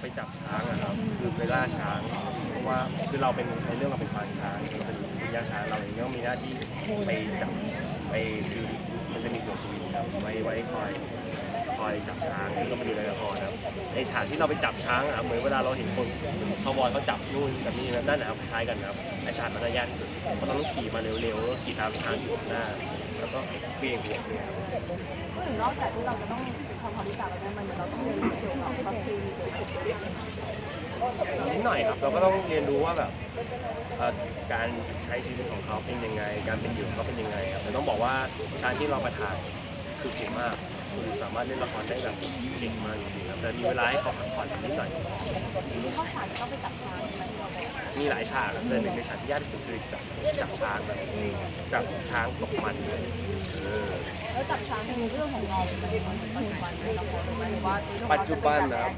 ไปจับช้างอะครับคือไปล่าช้างเพราะว่าคือเราเป็นในเรื่องเราเป็นควานช้างเราเป็นวิทยาช้างเราเองก็มีหน้าที่ไปจับไปคือมันจะมีตัวคุยครับไว้ไว้คอยคอยจับช้างซึ่งก็มาดูในละครนะครับในฉากที่เราไปจับช้างอะเหมือนเวลาเราเห็นคนคาวบอยเขาจับนู่นกับนี่นะนั่นนะครับคล้ายกันนะครับไอฉากนั้นนะยากที่สุดเพราะเราต้องขี่มาเร็วๆแล้วขี่ตามช้างอยู่ข้างหน้า แล้วก็เบี่ยงหัวเนี่ยครับ พูดถึงนอกจากที่เราจะต้องทำความรู้จักแล้วเนี่ยมันเราต้องเรียนรู้เกี่ยวกับประเพณีน ดหน่อยครับ เราก็ต้องเรียนรู้ว่าแบบเอ่อการใช้ชีวิตของเขาเป็นยังไง การเป็นอยู่ของเขาเป็นยังไงครับแต่ต้องบอกว่าช้างที่เราประทานคือเก่งมากคือสามารถเล่นละครได้แบบเก่งมากจริงๆครับแต่มีเวลาให้เขาพักผ่อนนิดหน่อยที่เข้าฉากจะต้องไปจับทางใช่ไหมที่เราบอกมีหลายฉากครับแต่หนึ่งในฉากที่ยากที่สุดคือจับจับช้างแบบจับช้างตกมันเลยเออแล้วจับช้างในเรื่องของเราเป็นปัจจุบันในละครหรือไม่หรือว่าปัจจุบันนะครับ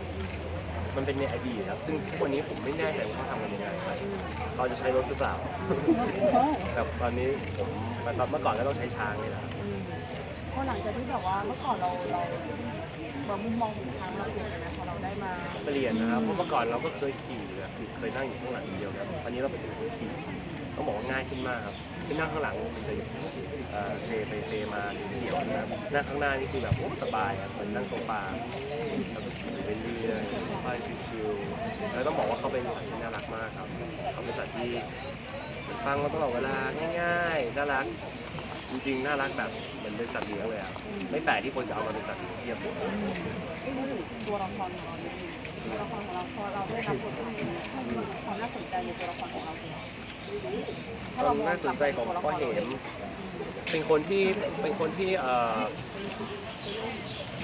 มันเป็นในอดีตครับ ซึ่งทุกวันนี้ผมไม่แน่ใจว่าเขาทำกันยังไงครับเขาจะใช้รถหรือเปล่าแต่ตอนนี้ผมตอนเมื่อก่อนก็ต้องใช้ช้างนี่แหละครับเพราะหลังจากที่แบบว่าเมื่อก่อนเราเราเรามุมมองของทางเราเปลี่ยนไปนะพอเราได้มาเปลี่ยนนะครับเพราะเมื่อก่อนเราก็เคยขี่แบบคือเคยนั่งอยู่ข้างหลังอย่างเดียวครับตอนนี้เราเป็นคนขี่ต้องบอกว่าง่ายขึ้นมากครับที่นั่งข้างหลังมันจะเอ่อเซไปเซมาเสียวนะครับนั่งข้างหน้านี่คือแบบโอ้สบายครับเหมือนนั่งโซฟา เป็นสัตว์ที่น่ารักมากครับเขาเป็นสัตว์ที่ฟังมาตลอดเวลาง่ายๆน่ารัก จริงๆน่ารักแบบเหมือนเป็นสัตว์เลี้ยงเลยครับไม่แปลกที่คนจะเอามาเป็นสัตว์เลี้ยงเทียบเลยที่พูดถึงตัวละครของเราเนี่ยตัวละครของเราพอเราได้รับบทที่มีความน่าสนใจในตัวละครของเราถ้าคเราวามน่าสนใจของพ่อเหมเป็นคนที่เป็นคนที่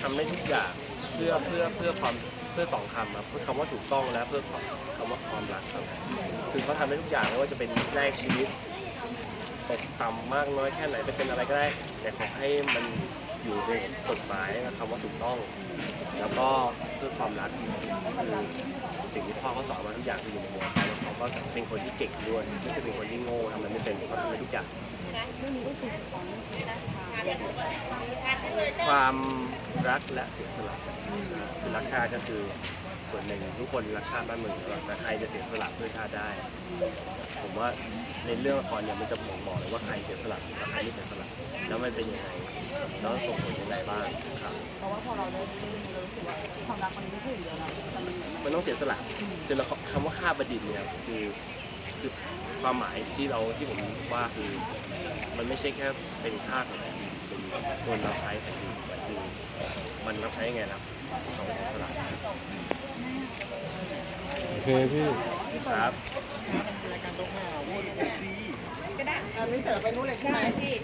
ทำได้ทุกอย่างเพื่อเพื่อเพื่อความ พื่อสองคำครับเพื่อคำว่าถูกต้องและเพื่อความคำว่าความรักครับคือเขาทำได้ทุกอย่างไม่ว่าจะเป็นแรกชีวิตตกต่ำมากน้อยแค่ไหนไปเป็นอะไรก็ได้ แต่ขอให้มัน อยู่ในกฎหมายและคำว่าถูกต้อง แล้วก็เพื่อความรักคือสิ่งที่พ่อเขาสอนมาทุกอย่างคืออยู่ในหัวเขาแล้วเขาก็เป็นคนที่เก่งด้วยไม่ใช่เป็นคนที่โง่ทำอะไรไม่เป็นเขาทำได้ทุกอย่างความรักและเสียสละคือรักชาติก็คือส่วนหนึ่งทุกคนรักชาติบ้านเมืองแล้วแต่ใครจะเสียสละเพื่อชาติได้ ผมว่าในเรื่องละครเนี่ยมันจะบ่งบอกเลยว่าใครเสียสละและใครไม่เสียสละแล้วมันเป็นยังไง แล้วส่งผลยังไงบ้างครับ เพราะว่าพอเราได้เรื่องนี้เรารู้สึกว่าความรักมันไม่ใช่อย่างเดียวนะมันมีมันต้องเสียสละคือเราคำว่าฆ่าบดินทร์เนี่ยคือคือความหมายที่เราที่ผมว่าคือมันไม่ใช่แค่เป็นค่าของแผ่นดินเป็นคนรับใช้แผ่นดินแต่คือมันรับใช้ยังไงล่ะเขาเสียสละโอเคพี่ ครับเออไม่เสิร์ฟไปนู้นเลยใช่ไหมพี่